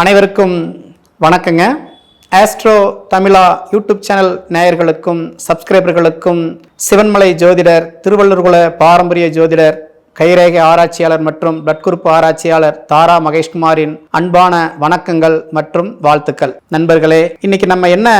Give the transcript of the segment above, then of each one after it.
அனைவருக்கும் வணக்கங்க. ஆஸ்ட்ரோ தமிழா YouTube channel நேயர்களுக்கும் சப்ஸ்கிரைபர்களுக்கும் சிவன்மலை ஜோதிடர் திருவள்ளூர்குல பாரம்பரிய ஜோதிடர் கைரேகை ஆராய்ச்சியாளர் மற்றும் பிளட் குரூப் ஆராய்ச்சியாளர் தாரா மகேஷ்குமாரின் அன்பான வணக்கங்கள் மற்றும் வாழ்த்துக்கள். நண்பர்களே இன்னைக்கு நம்ம என்ன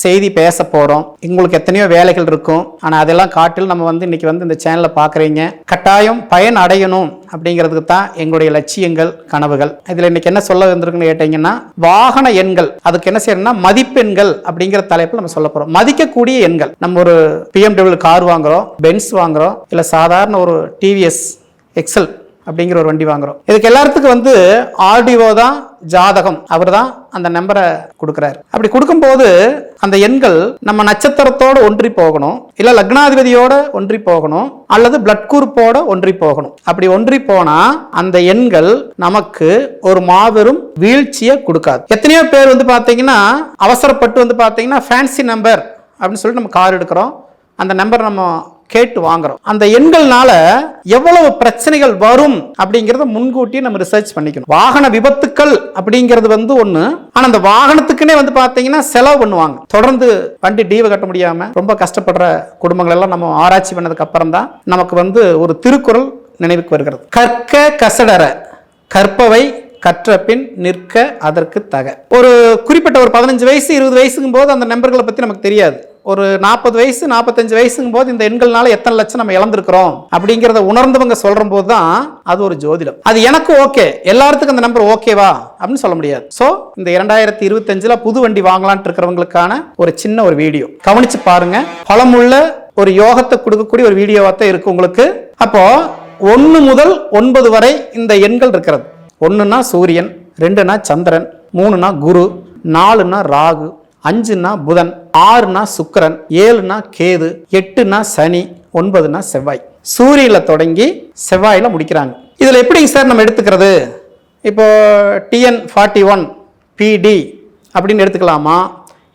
செய்தி பேச போகிறோம் உங்களுக்கு எத்தனையோ வேலைகள் இருக்கும். ஆனால் அதெல்லாம் காட்டில் நம்ம வந்து இன்னைக்கு வந்து இந்த சேனலை பார்க்குறீங்க கட்டாயம் பயன் அடையணும் அப்படிங்கிறதுக்கு தான் எங்களுடைய லட்சியங்கள் கனவுகள். இதில் இன்னைக்கு என்ன சொல்ல வந்திருக்குன்னு கேட்டீங்கன்னா வாகன எண்கள். அதுக்கு என்ன செய்யணும்னா மதிப்பெண்கள் அப்படிங்கிற தலைப்பில் நம்ம சொல்ல போகிறோம் மதிக்கக்கூடிய எண்கள். நம்ம ஒரு பிஎம்டபிள்யூ கார் வாங்குறோம் பென்ஸ் வாங்குறோம் இல்லை சாதாரண ஒரு டிவிஎஸ் எக்ஸல் அப்படிங்கிற ஒரு வண்டி வாங்குறோம். இதுக்கு எல்லாத்துக்கும் வந்து ஆர்டிஓ தான் ஜாதகம். அவர் தான் அந்த நம்பரை கொடுக்குறாரு. அப்படி கொடுக்கும்போது அந்த எண்கள் நம்ம நட்சத்திரத்தோட ஒன்றி போகணும். இல்ல லக்னாதிபதியோட ஒன்றி போகணும். அல்லது பிளட் குரூப்போட ஒன்றி போகணும். அப்படி ஒன்றி போனா அந்த எண்கள் நமக்கு ஒரு மாபெரும் வீழ்ச்சியை கொடுக்காது. எத்தனையோ பேர் வந்து பார்த்தீங்கன்னா அவசரப்பட்டு வந்து பார்த்தீங்கன்னா ஃபேன்சி நம்பர் அப்படின்னு சொல்லிட்டு நம்ம கார் எடுக்கிறோம். அந்த நம்பர் நம்ம கேட்டு வாங்குறோம். அந்த எண்கள்னால எவ்வளவு பிரச்சனைகள் வரும் அப்படிங்கறத முன்கூட்டியே நம்ம ரிசர்ச் பண்ணிக்கணும். வாகன விபத்துக்கள் அப்படிங்கிறது வந்து ஒண்ணு. ஆனா அந்த வாகனத்துக்குன்னே வந்து பாத்தீங்கன்னா செலவு பண்ணுவாங்க. தொடர்ந்து வண்டி டீவை கட்ட முடியாம ரொம்ப கஷ்டப்படுற குடும்பங்கள் எல்லாம் நம்ம ஆராய்ச்சி பண்ணதுக்கு அப்புறம் தான் நமக்கு வந்து ஒரு திருக்குறள் நினைவுக்கு வருகிறது. கற்க கசடர கற்பவை கற்ற பின் நிற்க அதற்கு தக. ஒரு குறிப்பிட்ட ஒரு பதினஞ்சு வயசு இருபது வயசுங்கும் போது அந்த நம்பர்களை பத்தி நமக்கு தெரியாது. ஒரு நாற்பது வயசு நாற்பத்தஞ்சு வயசுங்கும் போது இந்த எண்கள்னால எத்தனை லட்சம் நம்ம இழந்திருக்கிறோம் அப்படிங்கிறத உணர்ந்தவங்க சொல்கிற போது தான் அது ஒரு ஜோதிடம். அது எனக்கு ஓகே. எல்லாத்துக்கும் அந்த நம்பர் ஓகேவா? அப்படின்னு சொல்ல முடியாது. ஸோ இந்த இரண்டாயிரத்தி இருபத்தஞ்சில் புது வண்டி வாங்கலான்ட்டு இருக்கிறவங்களுக்கான ஒரு சின்ன ஒரு வீடியோ. கவனித்து பாருங்க. பலமுள்ள ஒரு யோகத்தை கொடுக்கக்கூடிய ஒரு வீடியோவாக தான் இருக்குது உங்களுக்கு. அப்போது ஒன்று முதல் ஒன்பது வரை இந்த எண்கள் இருக்கிறது. ஒன்றுனா சூரியன் ரெண்டுனா சந்திரன் மூணுனா குரு நாலுனா ராகு அஞ்சுனா புதன் ஆறுனா சுக்கிரன் ஏழுனா கேது எட்டுனா சனி ஒன்பதுனா செவ்வாய். சூரியனில் தொடங்கி செவ்வாயில முடிக்கிறாங்க. இதில் எப்படிங்க சார் நம்ம எடுத்துக்கிறது? இப்போ டிஎன் ஃபார்ட்டி ஒன் பிடி அப்படின்னு எடுத்துக்கலாமா?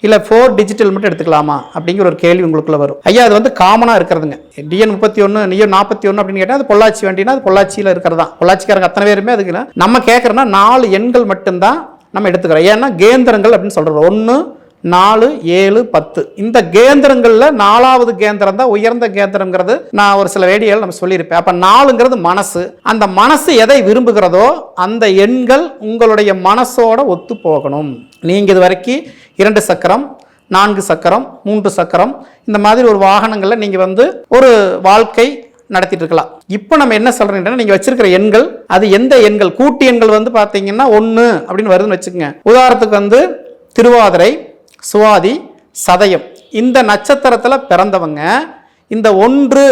இல்லை ஃபோர் டிஜிட்டல் மட்டும் எடுத்துக்கலாமா? அப்படிங்கிற ஒரு கேள்வி உங்களுக்குள்ள வரும். ஐயா அது வந்து காமனாக இருக்கிறதுங்க. டிஎன் முப்பத்தி ஒன்று நியோ நாற்பத்தி ஒன்று அப்படின்னு கேட்டால் அது பொள்ளாச்சி வண்டினா அது பொள்ளாச்சியில் இருக்கிறதா? பொள்ளாச்சிக்காரங்க அத்தனை பேருமே அதுக்கு நம்ம கேட்குறோன்னா நாலு எண்கள் மட்டும்தான் நம்ம எடுத்துக்கிறோம். ஏன்னா கேந்திரங்கள் அப்படின்னு சொல்கிறோம் ஒன்று நாலு ஏழு பத்து. இந்த கேந்திரங்களில் நாலாவது கேந்திரம் தான் உயர்ந்த கேந்திரங்கிறது நான் ஒரு சில வேடிகள் நம்ம சொல்லியிருப்பேன். அப்போ நாலுங்கிறது மனசு. அந்த மனசு எதை விரும்புகிறதோ அந்த எண்கள் உங்களுடைய மனசோட ஒத்து போகணும். நீங்கள் இது வரைக்கும் இரண்டு சக்கரம் நான்கு சக்கரம் மூன்று சக்கரம் இந்த மாதிரி ஒரு வாகனங்களில் நீங்கள் வந்து ஒரு வாழ்க்கை நடத்திட்டு இருக்கலாம். இப்போ நம்ம என்ன சொல்றோம்னா நீங்க வச்சிருக்கிற எண்கள் அது எந்த எண்கள்? கூட்டு எண்கள் வந்து பாத்தீங்கன்னா ஒன்று அப்படின்னு வருதுன்னு வச்சுக்கோங்க. உதாரணத்துக்கு வந்து திருவாதிரை சுவாதி சதயம். இந்த நட்சத்திரத்தில் பிறந்தவங்க இந்த ஒன்று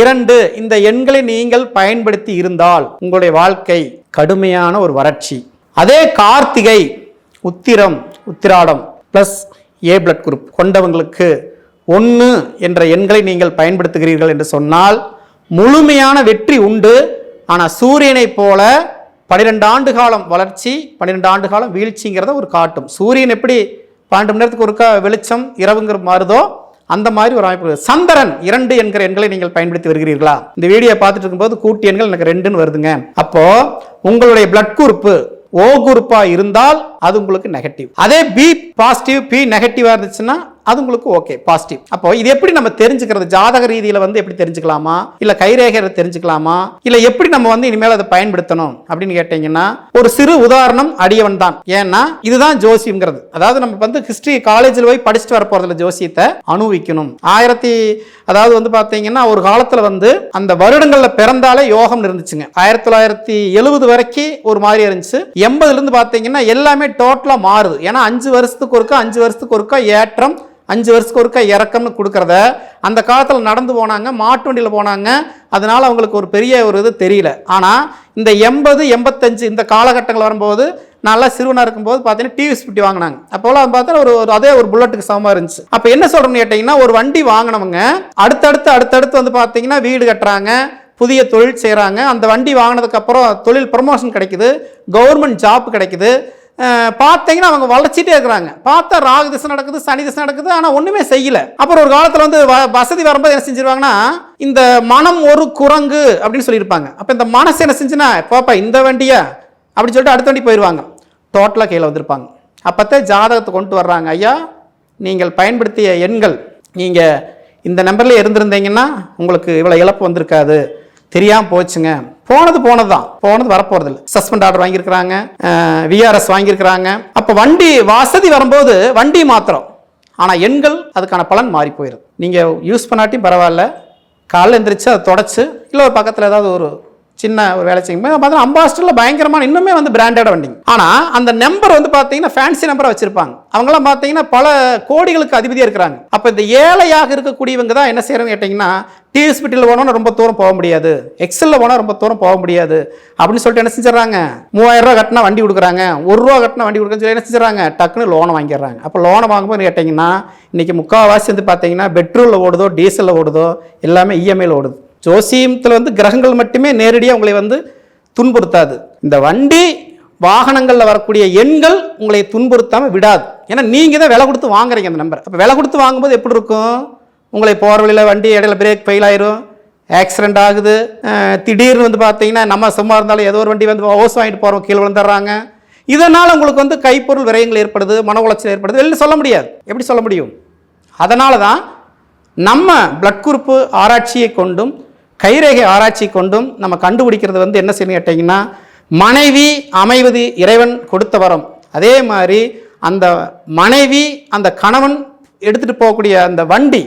இரண்டு இந்த எண்களை நீங்கள் பயன்படுத்தி இருந்தால் உங்களுடைய வாழ்க்கை கடுமையான ஒரு வறட்சி. அதே Karthigai Uthiram Uthiradam plus A blood group கொண்டவங்களுக்கு ஒன்று என்ற எண்களை நீங்கள் பயன்படுத்துகிறீர்கள் என்று சொன்னால் முழுமையான வெற்றி உண்டு. ஆனால் சூரியனைப் போல பன்னிரெண்டு ஆண்டு காலம் வளர்ச்சி பன்னிரெண்டு ஆண்டு காலம் வீழ்ச்சிங்கிறத ஒரு காட்டும். சூரியன் எப்படி பன்னெண்டு மணி நேரத்துக்கு ஒருக்கா வெளிச்சம் இரவுங்கிற மாறுதோ அந்த மாதிரி ஒரு அமைப்பு. சந்திரன் இரண்டு என்கிற எண்களை நீங்கள் பயன்படுத்தி வருகிறீர்களா? இந்த வீடியோ பார்த்துட்டு இருக்கும்போது கூட்டி எண்கள் எனக்கு ரெண்டுன்னு வருதுங்க. அப்போ உங்களுடைய பிளட் குரூப்பு ஓ குரூப்பா இருந்தால் அது உங்களுக்கு நெகட்டிவ் அதே பி பாசிட்டிவ் பி நெகட்டிவா இருந்துச்சுன்னா அது உங்களுக்கு ஓகே பாசிட்டிவ் அப்போ இது எப்படி நம்ம தெரிஞ்சுக்கிறது? ஜாதக ரீதியில வந்து எப்படி தெரிஞ்சுக்கலாமா? இல்ல கைரேகையில தெரிஞ்சுக்கலாமா? இல்ல எப்படி நம்ம வந்து இனிமேல் அதை பயன்படுத்தணும் அப்படின்னு கேட்டீங்கன்னா ஒரு சிறு உதாரணம் அடியவன் தான். ஏன்னா இதுதான் ஜோசியம்ங்கிறது. அதாவது நம்ம வந்து ஹிஸ்டரி காலேஜில் போய் படிச்சுட்டு வர போறதுல ஜோசியத்தை அனுபவிக்கணும். ஆயிரத்தி அதாவது வந்து பாத்தீங்கன்னா ஒரு காலத்துல வந்து அந்த வருடங்கள்ல பிறந்தாலே யோகம் இருந்துச்சுங்க. ஆயிரத்தி தொள்ளாயிரத்தி எழுபது வரைக்கும் ஒரு மாதிரி இருந்துச்சு. எண்பதுல இருந்து பாத்தீங்கன்னா எல்லாமே டோட்டலா மாறுது. ஏன்னா அஞ்சு வருஷத்துக்கு ஒருக்கா அஞ்சு வருஷத்துக்கு ஒருக்கா ஏற்றம் அஞ்சு வருஷத்துக்கு ஒருக்கா இறக்கம்னு கொடுக்குறத அந்த காலத்தில் நடந்து போனாங்க மாட்டு வண்டியில் போனாங்க. அதனால் அவங்களுக்கு ஒரு பெரிய ஒரு இது தெரியல. ஆனால் இந்த எண்பது எண்பத்தஞ்சு இந்த காலகட்டங்கள் வரும்போது நல்லா சிறுவனாக இருக்கும்போது பார்த்தீங்கன்னா டிவி ஸ்பிட்டி வாங்கினாங்க. அப்போலாம் பார்த்தா ஒரு அதே ஒரு புல்லட்டுக்கு சமமாக இருந்துச்சு. அப்போ என்ன சொல்கிறோம்னு கேட்டிங்கன்னா ஒரு வண்டி வாங்கினவங்க அடுத்தடுத்து அடுத்தடுத்து வந்து பார்த்தீங்கன்னா வீடு கட்டுறாங்க புதிய தொழில் செய்கிறாங்க அந்த வண்டி வாங்கினதுக்கப்புறம் தொழில் ப்ரமோஷன் கிடைக்குது கவர்மெண்ட் ஜாப் கிடைக்குது. பார்த்தீங்கன்னா அவங்க வளர்ச்சிட்டே இருக்கிறாங்க. பார்த்தா ராகு திசை நடக்குது சனி திசை நடக்குது ஆனால் ஒன்றுமே செய்யலை. அப்புறம் ஒரு காலத்தில் வந்து வ- வசதி வரும்போது என்ன செஞ்சிருவாங்கன்னா இந்த மனம் ஒரு குரங்கு அப்படின்னு சொல்லியிருப்பாங்க. அப்போ இந்த மனசு என்ன செஞ்சுன்னா பாப்பா இந்த வண்டியா? அப்படின்னு சொல்லிட்டு அடுத்த வண்டி போயிடுவாங்க டோட்டலாக கையில் வந்திருப்பாங்க. அப்போத்தே ஜாதகத்தை கொண்டு வர்றாங்க. ஐயா நீங்கள் பயன்படுத்திய எண்கள் நீங்கள் இந்த நம்பரில் இருந்திருந்தீங்கன்னா உங்களுக்கு இவ்வளோ இழப்பு வந்திருக்காது. தெரியாமல் போச்சுங்க. போனது போனது தான் போனது வரப்போகிறதில்ல சஸ்பெண்ட் ஆர்டர் வாங்கியிருக்கிறாங்க விஆர்எஸ் வாங்கியிருக்கிறாங்க. அப்போ வண்டி வசதி வரும்போது வண்டி மாத்திரம். ஆனால் எண்கள் அதுக்கான பலன் மாறி போயிடும் நீங்கள் யூஸ் பண்ணாட்டியும் பரவாயில்ல. காலைல எந்திரிச்சு அதை தொடச்சு இல்லை ஒரு பக்கத்தில் ஏதாவது ஒரு சின்ன ஒரு வேலை செய்யும்போது பார்த்தீங்கன்னா அம்பாஸ்டரில் பயங்கரமான இன்னுமே வந்து பிராண்டட் வண்டிங்க. ஆனால் அந்த நம்பர் வந்து பார்த்தீங்கன்னா ஃபேன்சி நம்பரை வச்சிருப்பாங்க. அவங்களாம் பார்த்தீங்கன்னா பல கோடிகளுக்கு அதிபதியாக இருக்கிறாங்க. அப்போ இந்த ஏழையாக இருக்கக்கூடியவங்க தான் என்ன செய்யறவங்க கேட்டிங்கன்னா டி ஹாஸ்பிட்டலில் போனோம்னா ரொம்ப தூரம் போக முடியாது. எக்ஸலில் போனால் ரொம்ப தூரம் போக முடியாது. அப்படின்னு சொல்லிட்டு என்ன செஞ்சிடறாங்க? மூவாயிரம் ரூபா கட்டினா வண்டி கொடுக்குறாங்க. ஒரு ரூபா கட்டினா வண்டி கொடுக்குறேன்னு சொல்லி என்ன செஞ்சிடறாங்க? டக்குன்னு லோனை வாங்கிடுறாங்க. அப்போ லோனை வாங்கும்போது கேட்டிங்கன்னா இன்றைக்கி முக்கால்வாசி வந்து பார்த்தீங்கன்னா பெட்ரோலில் ஓடுதோ டீசலில் ஓடுதோ எல்லாமே இஎம்ஐயில் ஓடுது. ஜோசியத்தில் வந்து கிரகங்கள் மட்டுமே நேரடியாக உங்களை வந்து துன்புறுத்தாது. இந்த வண்டி வாகனங்களில் வரக்கூடிய எண்கள் உங்களை துன்புறுத்தாமல் விடாது. ஏன்னா நீங்கள் தான் விலை கொடுத்து வாங்குறீங்க அந்த நம்பர். அப்போ விலை கொடுத்து வாங்கும்போது எப்படி இருக்கும்? உங்களை போகிற வழியில் வண்டி இடையில பிரேக் ஃபெயில் ஆயிரும். ஆக்சிடென்ட் ஆகுது. திடீர்னு வந்து பார்த்தீங்கன்னா நம்ம சும்மா இருந்தாலும் ஏதோ ஒரு வண்டி வந்து ஓஸ் வாங்கிட்டு போகிறோம் கீழே விழுந்துடுறாங்க. இதனால் உங்களுக்கு வந்து கைப்பொருள் விரயங்கள் ஏற்படுது மன உளைச்சல் ஏற்படுது. வெளியில் சொல்ல முடியாது. எப்படி சொல்ல முடியும்? அதனால தான் நம்ம பிளட் குரூப்பு ஆராய்ச்சியை கொண்டும் கைரேகை ஆராய்ச்சி கொண்டும் நம்ம கண்டுபிடிக்கிறது வந்து என்ன செய்யணும் கேட்டிங்கன்னா மனைவி அமைவது இறைவன் கொடுத்த வரம். அதே மாதிரி அந்த மனைவி அந்த கணவன் எடுத்துகிட்டு போகக்கூடிய அந்த வண்டி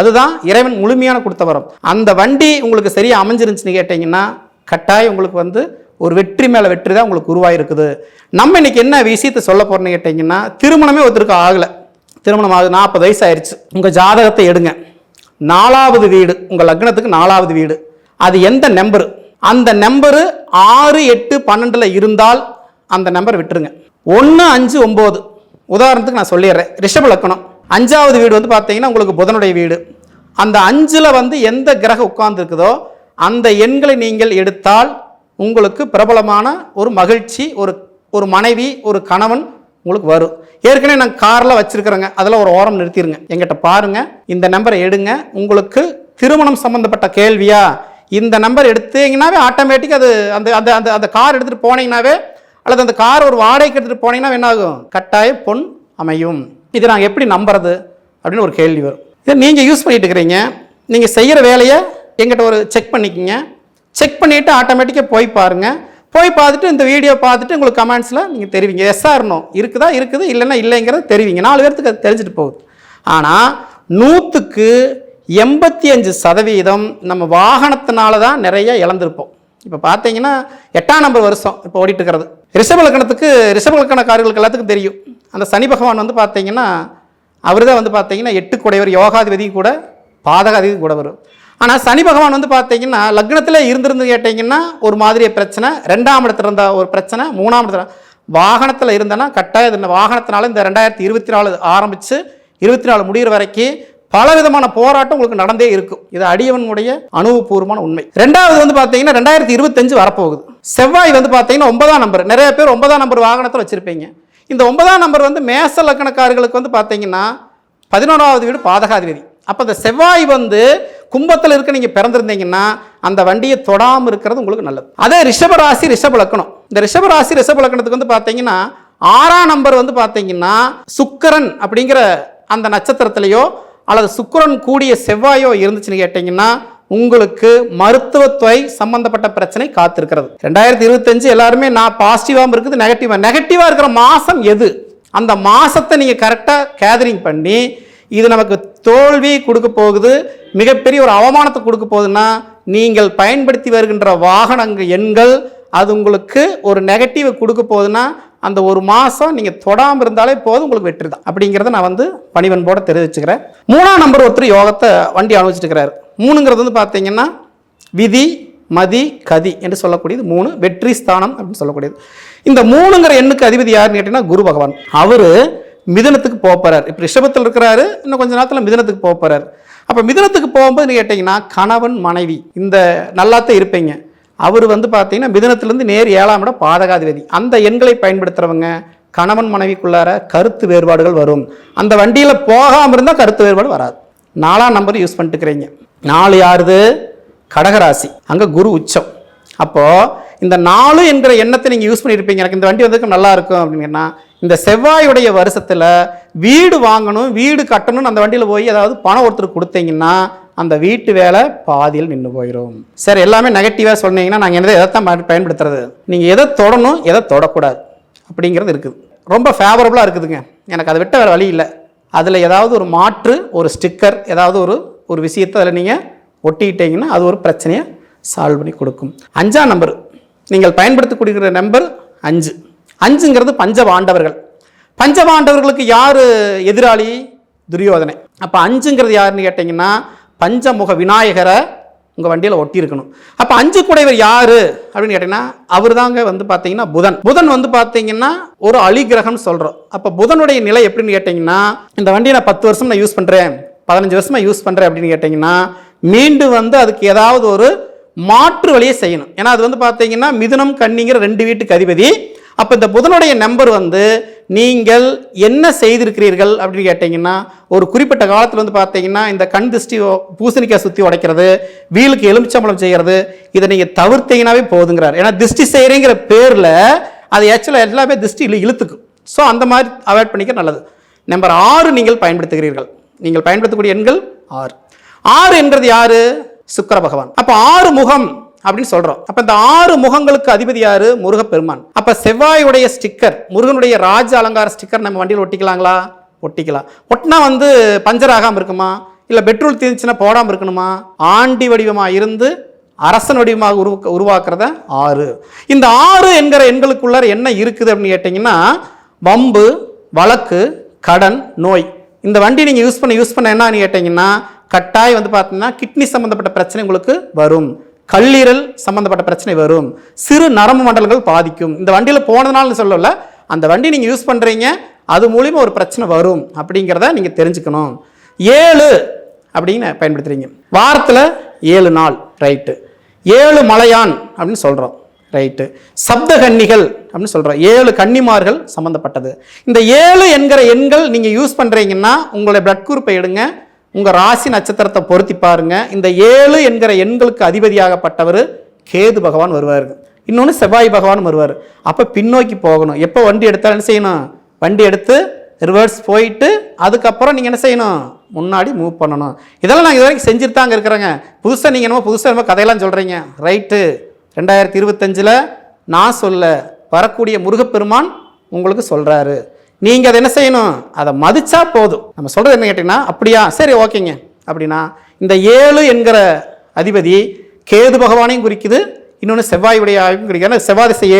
அதுதான் இறைவன் முழுமையான கொடுத்த வரம். அந்த வண்டி உங்களுக்கு சரியாக அமைஞ்சிருந்துச்சுன்னு கேட்டிங்கன்னா கட்டாயம் உங்களுக்கு வந்து ஒரு வெற்றி மேலே வெற்றி தான் உங்களுக்கு உருவாயிருக்குது. நம்ம இன்னைக்கு என்ன விஷயத்தை சொல்ல போகிறோன்னு கேட்டிங்கன்னா திருமணமே ஒருத்தருக்கு ஆகலை. திருமணம் ஆகுது நாற்பது வயசு ஆயிடுச்சு உங்கள் ஜாதகத்தை எடுங்க. நாலாவது வீடு உங்கள் லக்னத்துக்கு நாலாவது வீடு. அது எந்த நம்பரு? அந்த நம்பரு ஆறு எட்டு பன்னெண்டில் இருந்தால் அந்த நம்பர் விட்டுருங்க. ஒன்று அஞ்சு ஒம்பது. உதாரணத்துக்கு நான் சொல்லிடுறேன். ரிஷப லக்கணம் அஞ்சாவது வீடு வந்து பார்த்தீங்கன்னா உங்களுக்கு புதனுடைய வீடு. அந்த அஞ்சில் வந்து எந்த கிரகம் உட்கார்ந்துருக்குதோ அந்த எண்களை நீங்கள் எடுத்தால் உங்களுக்கு பிரபலமான ஒரு மகிழ்ச்சி ஒரு ஒரு மனைவி ஒரு கணவன் உங்களுக்கு வரும். ஏற்கனவே நான் காரில் வச்சுருக்குறோங்க. அதில் ஒரு ஓரம் நிறுத்திடுங்க எங்கிட்ட பாருங்கள் இந்த நம்பரை எடுங்க. உங்களுக்கு திருமணம் சம்மந்தப்பட்ட கேள்வியா? இந்த நம்பர் எடுத்தீங்கன்னாவே ஆட்டோமேட்டிக் அது அந்த அந்த அந்த அந்த கார் எடுத்துகிட்டு போனீங்கன்னாவே அல்லது அந்த கார் ஒரு வாடகைக்கு எடுத்துகிட்டு போனீங்கன்னா என்ன ஆகும்? கட்டாய பொன் அமையும். இது நாங்கள் எப்படி நம்புறது? அப்படின்னு ஒரு கேள்வி வரும். இதை நீங்கள் யூஸ் பண்ணிட்டு இருக்கிறீங்க. நீங்கள் செய்கிற வேலையை எங்கிட்ட ஒரு செக் பண்ணிக்கோங்க. செக் பண்ணிவிட்டு ஆட்டோமேட்டிக்காக போய் பாருங்கள் போய் பார்த்துட்டு இந்த வீடியோ பார்த்துட்டு உங்களுக்கு கமெண்ட்ஸில் நீங்கள் தெரிவிங்க. எஸ்ஆர்னோ இருக்குதா? இருக்குது. இல்லைன்னா இல்லைங்கிறத தெரிவிங்க. நாலு பேர்த்துக்கு அது தெரிஞ்சுட்டு போகுது. ஆனால் நூற்றுக்கு எண்பத்தி அஞ்சு சதவீதம் நம்ம வாகனத்தினால தான் நிறைய இழந்திருப்போம். இப்போ பார்த்தீங்கன்னா எட்டாம் நம்பர் வருஷம் இப்போ ஓடிட்டு இருக்கிறது ரிஷப லக்கணத்துக்கு ரிஷப லக்கணக்காரர்களுக்கு எல்லாத்துக்கும் தெரியும். அந்த சனி பகவான் வந்து பார்த்தீங்கன்னா அவர் தான் வந்து பார்த்தீங்கன்னா எட்டு குடையவர் யோகாதிபதி கூட பாதகாதிபதி கூட வரும் ஆனால் சனி பகவான் வந்து பார்த்தீங்கன்னா லக்னத்தில் இருந்திருந்து கேட்டிங்கன்னா ஒரு மாதிரி பிரச்சனை. ரெண்டாம் இடத்துல இருந்த ஒரு பிரச்சனை மூணாம் இடத்துல. வாகனத்தில் இருந்தேன்னா கட்டாயம் இந்த வாகனத்தினால இந்த ரெண்டாயிரத்தி இருபத்தி நாலு ஆரம்பித்து இருபத்தி நாலு முடிகிற வரைக்கும் பல விதமான போராட்டம் உங்களுக்கு நடந்தே இருக்கும். இது அடியவனுடைய அனுபவபூர்வமான உண்மை. ரெண்டாவது வந்து பார்த்தீங்கன்னா ரெண்டாயிரத்தி இருபத்தஞ்சு வரப்போகுது. செவ்வாய் வந்து பார்த்தீங்கன்னா ஒன்பதாம் நம்பர். நிறைய பேர் ஒன்பதாம் நம்பர் வாகனத்தில் வச்சுருப்பீங்க. இந்த ஒன்பதாம் நம்பர் வந்து மேச லக்கணக்காரர்களுக்கு வந்து பார்த்தீங்கன்னா பதினொன்றாவது வீடு பாதகாதிபதி. அப்போ இந்த செவ்வாய் வந்து கும்பத்தில் இருக்க நீங்கள் பிறந்திருந்தீங்கன்னா அந்த வண்டியை தொடாமல் இருக்கிறது உங்களுக்கு நல்லது. அதே ரிஷபராசி ரிஷப லக்கணம் இந்த ரிஷபராசி ரிஷப லக்கணத்துக்கு வந்து பார்த்தீங்கன்னா ஆறாம் நம்பர் வந்து பார்த்தீங்கன்னா சுக்கரன் அப்படிங்கிற அந்த நட்சத்திரத்திலேயோ அல்லது சுக்கரன் கூடிய செவ்வாயோ இருந்துச்சுன்னு கேட்டிங்கன்னா உங்களுக்கு மருத்துவத்துறை சம்பந்தப்பட்ட பிரச்சனை காத்திருக்கிறது. ரெண்டாயிரத்தி இருபத்தஞ்சு எல்லாருமே நான் பாசிட்டிவாகவும் இருக்குது நெகட்டிவாக நெகட்டிவாக இருக்கிற மாதம் எது? அந்த மாதத்தை நீங்கள் கரெக்டாக கேதரிங் பண்ணி இது நமக்கு தோல்வி கொடுக்க போகுது மிகப்பெரிய ஒரு அவமானத்தை கொடுக்க போகுதுன்னா நீங்கள் பயன்படுத்தி வருகின்ற வாகனங்கள் எண்கள் அது உங்களுக்கு ஒரு நெகட்டிவ் கொடுக்க போகுதுன்னா அந்த ஒரு மாதம் நீங்கள் தொடாமல் இருந்தாலே போதும் உங்களுக்கு வெற்றி தான். அப்படிங்கிறத நான் வந்து பணிவன்போட தெரிவிச்சுக்கிறேன். மூணாம் நம்பர் ஒருத்தர் யோகத்தை வண்டி அனுபவிச்சுட்டு மூணுங்கிறது வந்து பார்த்தீங்கன்னா விதி மதி கதி என்று சொல்லக்கூடியது. மூணு வெற்றி ஸ்தானம் அப்படின்னு சொல்லக்கூடியது. இந்த மூணுங்கிற எண்ணுக்கு அதிபதி யாருன்னு கேட்டிங்கன்னா குரு பகவான். அவர் மிதனத்துக்கு போக இப்போ ரிஷபத்தில் இருக்கிறாரு இன்னும் கொஞ்ச நேரத்தில் மிதனத்துக்கு போக அப்போ மிதனத்துக்கு போகும்போது கேட்டிங்கன்னா கணவன் மனைவி இந்த நல்லாத்தான் இருப்பீங்க. அவர் வந்து பார்த்தீங்கன்னா மிதனத்திலேருந்து நேர் ஏழாம் இடம் பாதகாதிபதி. அந்த எண்களை பயன்படுத்துகிறவங்க கணவன் மனைவிக்குள்ளார கருத்து வேறுபாடுகள் வரும். அந்த வண்டியில் போகாமல் இருந்தால் கருத்து வேறுபாடு வராது. நாலாம் நம்பர் யூஸ் பண்ணிட்டுக்கிறீங்க நாலு யாருது? கடகராசி. அங்கே குரு உச்சம். அப்போது இந்த நாலு என்கிற எண்ணத்தை நீங்கள் யூஸ் பண்ணியிருப்பீங்க. எனக்கு இந்த வண்டி வந்ததுக்கு நல்லா இருக்கும் அப்படின்னா இந்த செவ்வாயுடைய வருஷத்தில் வீடு வாங்கணும் வீடு கட்டணும்னு அந்த வண்டியில் போய் ஏதாவது பணம் ஒருத்தர் கொடுத்தீங்கன்னா அந்த வீட்டு வேலை பாதியில் நின்று போயிடும் சரி எல்லாமே நெகட்டிவாக சொன்னீங்கன்னா நாங்கள் எதை எதைத்தான் பயன்படுத்துறது? நீங்கள் எதை தொடணும் எதை தொடக்கூடாது அப்படிங்கிறது இருக்குது. ரொம்ப ஃபேவரபுளாக இருக்குதுங்க. எனக்கு அதை விட்ட வேறு வழி இல்லை. அதில் ஏதாவது ஒரு மாற்று ஒரு ஸ்டிக்கர் ஏதாவது ஒரு ஒரு விஷயத்தை அதில் நீங்கள் ஒட்டிக்கிட்டீங்கன்னா அது ஒரு பிரச்சனையை சால்வ் பண்ணி கொடுக்கும். அஞ்சாம் நம்பர். நீங்கள் பயன்படுத்தக்கூடிய நம்பர் அஞ்சு. அஞ்சுங்கிறது பஞ்சபாண்டவர்கள் பஞ்சபாண்டவர்களுக்கு யார் எதிராளி? துரியோதனை அப்போ அஞ்சுங்கிறது யாருன்னு கேட்டிங்கன்னா பஞ்சமுக விநாயகரை உங்கள் வண்டியில் ஒட்டியிருக்கணும். அப்போ அஞ்சு கூடைவர் யார்? அப்படின்னு கேட்டிங்கன்னா அவர் தாங்க வந்து பார்த்தீங்கன்னா புதன். புதன் வந்து பார்த்தீங்கன்னா ஒரு அலிகிரகம்னு சொல்கிறோம் அப்போ புதனுடைய நிலை எப்படின்னு கேட்டிங்கன்னா இந்த வண்டியை நான் பத்து வருஷம் நான் யூஸ் பண்ணுறேன் பதினஞ்சு வருஷமாக யூஸ் பண்ணுறேன் அப்படின்னு கேட்டிங்கன்னா மீண்டும் வந்து அதுக்கு ஏதாவது ஒரு மாற்று வழியை செய்யணும். ஏன்னா அது வந்து பார்த்தீங்கன்னா மிதுனம் கன்னிங்கிற ரெண்டு வீட்டுக்கு அதிபதி. அப்போ இந்த புதனுடைய நம்பர் வந்து நீங்கள் என்ன செய்திருக்கிறீர்கள் அப்படின்னு கேட்டிங்கன்னா ஒரு குறிப்பிட்ட காலத்தில் வந்து பார்த்தீங்கன்னா இந்த கண் திருஷ்டி பூசணிக்காய் சுற்றி உடைக்கிறது வீலுக்கு எலுமிச்சம்பளம் செய்கிறது இதை நீங்கள் தவிர்த்தீங்கன்னாவே போதுங்கிறார். ஏன்னா திருஷ்டி செய்கிறேங்கிற பேரில் அது ஆக்சுவலாக எல்லாமே திருஷ்டி இழு இழுத்துக்கும். ஸோ அந்த மாதிரி அவாய்ட் பண்ணிக்க நல்லது. நம்பர் ஆறு நீங்கள் பயன்படுத்துகிறீர்கள். நீங்கள் பயன்படுத்தக்கூடிய எண்கள்? ஆறு. ஆறு என்றது யாரு? சுக்கர பகவான். அப்ப ஆறு முகம் அப்படின்னு சொல்றோம். அப்ப இந்த ஆறு முகங்களுக்கு அதிபதி யாரு? முருகப்பெருமான். அப்ப செவ்வாயுடைய ஸ்டிக்கர் முருகனுடைய ராஜ அலங்கார ஸ்டிக்கர் நம்ம வண்டியில் ஒட்டிக்கலாங்களா? ஒட்டிக்கலாம். ஒட்டினா வந்து பஞ்சர் ஆகாமல் இருக்குமா? இல்ல பெட்ரோல் தீர்ந்துச்சுன்னா போடாம இருக்கணுமா? ஆண்டி வடிவமா இருந்து அரசன் வடிவமாக உருவ உருவாக்குறத ஆறு. இந்த ஆறு என்கிற எண்களுக்குள்ளார என்ன இருக்குது அப்படின்னு கேட்டிங்கன்னா வம்பு வழக்கு கடன் நோய். இந்த வண்டி நீங்கள் யூஸ் பண்ண யூஸ் பண்ண என்னன்னு கேட்டிங்கன்னா கட்டாயம் வந்து பார்த்தீங்கன்னா கிட்னி சம்மந்தப்பட்ட பிரச்சனை உங்களுக்கு வரும். கல்லீரல் சம்மந்தப்பட்ட பிரச்சனை வரும். சிறு நரம்பு மண்டலங்கள் பாதிக்கும். இந்த வண்டியில் போனதுனால சொல்லல அந்த வண்டி நீங்கள் யூஸ் பண்ணுறீங்க அது மூலிமா ஒரு பிரச்சனை வரும் அப்படிங்கிறத நீங்கள் தெரிஞ்சுக்கணும். ஏழு அப்படின்னு பயன்படுத்துகிறீங்க வாரத்தில் ஏழு நாள் ரைட்டு ஏழு மலையான் அப்படின்னு சொல்கிறோம் ரைட்டு சப்த கன்னிகள் அப்படின்னு சொல்கிறோம் ஏழு கன்னிமார்கள் சம்மந்தப்பட்டது இந்த ஏழு என்கிற எண்கள் நீங்கள் யூஸ் பண்ணுறீங்கன்னா உங்களுடைய பிளட் குரூப்பை எடுங்க. உங்கள் ராசி நட்சத்திரத்தை பொருத்தி பாருங்க. இந்த ஏழு என்கிற எண்களுக்கு அதிபதியாகப்பட்டவர் கேது பகவான் வருவார். இன்னொன்று செவ்வாய் பகவான் வருவார். அப்போ பின்னோக்கி போகணும். எப்போ வண்டி எடுத்தாலும் என்ன செய்யணும்? வண்டி எடுத்து ரிவர்ஸ் போயிட்டு அதுக்கப்புறம் நீங்கள் என்ன செய்யணும்? முன்னாடி மூவ் பண்ணணும். இதெல்லாம் நாங்கள் இது வரைக்கும் செஞ்சுட்டு தாங்க இருக்கிறேங்க. புதுசாக நீங்கள் என்னமோ புதுசாக என்னமோ கதையெல்லாம் சொல்கிறீங்க ரைட்டு ரெண்டாயிரத்தி இருபத்தஞ்சில் நான் சொல்ல வரக்கூடிய முருகப்பெருமான் உங்களுக்கு சொல்கிறாரு நீங்கள் அதை என்ன செய்யணும்? அதை மதிச்சா போதும். நம்ம சொல்கிறது என்ன கேட்டிங்கன்னா அப்படியா? சரி ஓகேங்க. அப்படின்னா இந்த ஏழு என்கிற அதிபதி கேது பகவானையும் குறிக்குது. இன்னொன்று செவ்வாயுடையாவையும் ஆய்வும் குறிக்குது. ஏன்னா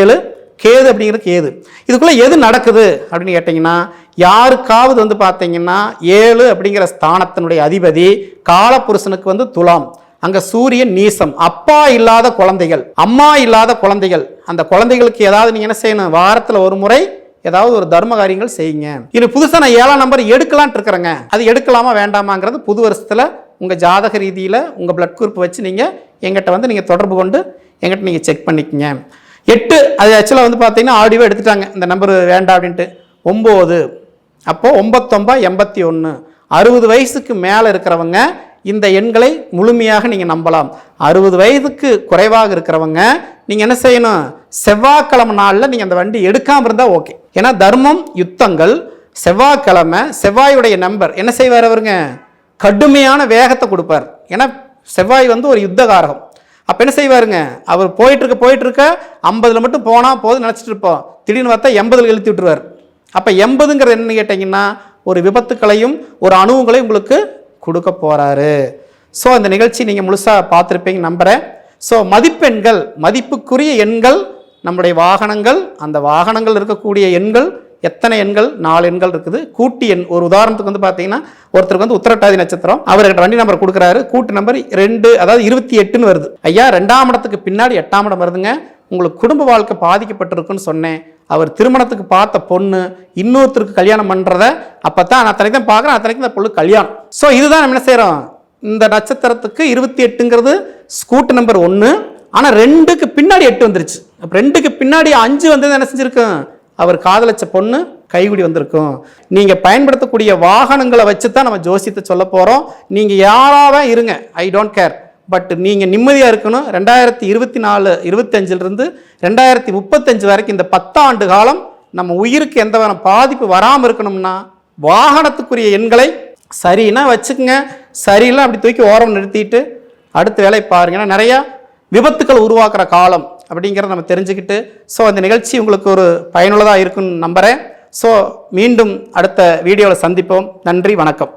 ஏழு கேது அப்படிங்கிறது கேது இதுக்குள்ளே எது நடக்குது அப்படின்னு கேட்டிங்கன்னா யாருக்காவது வந்து பார்த்தீங்கன்னா ஏழு அப்படிங்கிற ஸ்தானத்தினுடைய அதிபதி காலபுருஷனுக்கு வந்து துலாம். அங்கே சூரியன் நீசம். அப்பா இல்லாத குழந்தைகள் அம்மா இல்லாத குழந்தைகள். அந்த குழந்தைகளுக்கு ஏதாவது நீங்கள் என்ன செய்யணும்? வாரத்தில் ஒரு முறை ஏதாவது ஒரு தர்ம காரியங்கள் செய்யுங்க. இது புதுசாக நான் ஏழாம் நம்பர் எடுக்கலான்ட்டு இருக்கிறேங்க. அது எடுக்கலாமா வேண்டாமாங்கிறது புது வருஷத்தில் உங்கள் ஜாதக ரீதியில் உங்கள் பிளட் குரூப் வச்சு நீங்கள் எங்கிட்ட வந்து நீங்கள் தொடர்பு கொண்டு எங்கிட்ட நீங்கள் செக் பண்ணிக்கங்க. எட்டு அது ஆக்சுவலாக வந்து பார்த்தீங்கன்னா ஆடியோ எடுத்துட்டாங்க. இந்த நம்பர் வேண்டாம் அப்படின்ட்டு. ஒம்பது அப்போது ஒம்பத்தொம்பா எண்பத்தி ஒன்று அறுபது வயசுக்கு மேலே இருக்கிறவங்க இந்த எண்களை முழுமையாக நீங்கள் நம்பலாம். அறுபது வயதுக்கு குறைவாக இருக்கிறவங்க நீங்கள் என்ன செய்யணும்? செவ்வாய்க்கிழமை நாளில் நீங்கள் அந்த வண்டி எடுக்காமல் இருந்தால் ஓகே. ஏன்னா தர்மம் யுத்தங்கள் செவ்வாய்க்கிழமை செவ்வாயுடைய நம்பர் என்ன செய்வார் அவருங்க? கடுமையான வேகத்தை கொடுப்பார். ஏன்னா செவ்வாய் வந்து ஒரு யுத்தகாரகம் அப்போ என்ன செய்வாருங்க? அவர் போயிட்டுருக்க போயிட்டுருக்க ஐம்பதில் மட்டும் போனால் போதும் நினச்சிட்டு இருப்போம். திடீர்னு பார்த்தா எண்பதில் இழுத்து விட்டுருவார். அப்போ எண்பதுங்கிறது என்னென்னு கேட்டிங்கன்னா ஒரு விபத்துக்களையும் ஒரு அணுவுகளையும் உங்களுக்கு கொடுக்க போகிறாரு ஸோ அந்த நிகழ்ச்சி நீங்கள் முழுசாக பார்த்துருப்பீங்க நம்புகிறேன் ஸோ மதிப்பெண்கள் மதிப்புக்குரிய எண்கள் நம்முடைய வாகனங்கள் அந்த வாகனங்கள் இருக்கக்கூடிய எண்கள் எத்தனை எண்கள் நாலு எண்கள் இருக்குது. கூட்டி எண் ஒரு உதாரணத்துக்கு வந்து பார்த்தீங்கன்னா ஒருத்தருக்கு வந்து உத்திரட்டாதி நட்சத்திரம் அவர்கிட்ட வண்டி நம்பர் கொடுக்குறாரு. கூட்டு நம்பர் ரெண்டு அதாவது இருபத்தி எட்டுன்னு வருது. ஐயா ரெண்டாம் இடத்துக்கு பின்னாடி எட்டாம் இடம் வருதுங்க. உங்களுக்கு குடும்ப வாழ்க்கை பாதிக்கப்பட்டிருக்குன்னு சொன்னேன். அவர் திருமணத்துக்கு பார்த்த பொண்ணு இன்னொருத்தருக்கு கல்யாணம் பண்ணுறத அப்போ தான் நான் அத்தனைக்கு தான் பார்க்குறேன். அத்தனைக்கு இந்த பொண்ணு கல்யாணம். ஸோ இதுதான் நம்ம என்ன செய்கிறோம் இந்த நட்சத்திரத்துக்கு இருபத்தி எட்டுங்கிறது ஸ்கூட்டு நம்பர் ஒன்று ஆனால் ரெண்டுக்கு பின்னாடி எட்டு வந்துருச்சு. அப்போ ரெண்டுக்கு பின்னாடி அஞ்சு வந்து என்ன செஞ்சுருக்கும்? அவர் காதலிச்ச பொண்ணு கைகுடி வந்திருக்கும். நீங்கள் பயன்படுத்தக்கூடிய வாகனங்களை வச்சு தான் நம்ம ஜோசியத்தை சொல்ல போகிறோம் நீங்கள் யாராவே இருங்க. ஐ டோன்ட் கேர் பட் நீங்கள் நிம்மதியாக இருக்கணும். ரெண்டாயிரத்தி இருபத்தி நாலு இருபத்தஞ்சிலிருந்து ரெண்டாயிரத்தி முப்பத்தஞ்சு வரைக்கும் இந்த பத்தாண்டு காலம் நம்ம உயிருக்கு எந்த வகையான பாதிப்பு வராமல் இருக்கணும்னா வாகனத்துக்குரிய எண்களை சரின்னா வச்சுக்கோங்க. சரியில்லை அப்படி தூக்கி ஓரம் நிறுத்திட்டு அடுத்த வேலையை பாருங்க. ஏன்னா நிறையா விபத்துக்கள் உருவாக்குற காலம் அப்படிங்கிறத நம்ம தெரிஞ்சுக்கிட்டு ஸோ அந்த நிகழ்ச்சி உங்களுக்கு ஒரு பயனுள்ளதாக இருக்குன்னு நம்புகிறேன் ஸோ மீண்டும் அடுத்த வீடியோவில் சந்திப்போம். நன்றி வணக்கம்.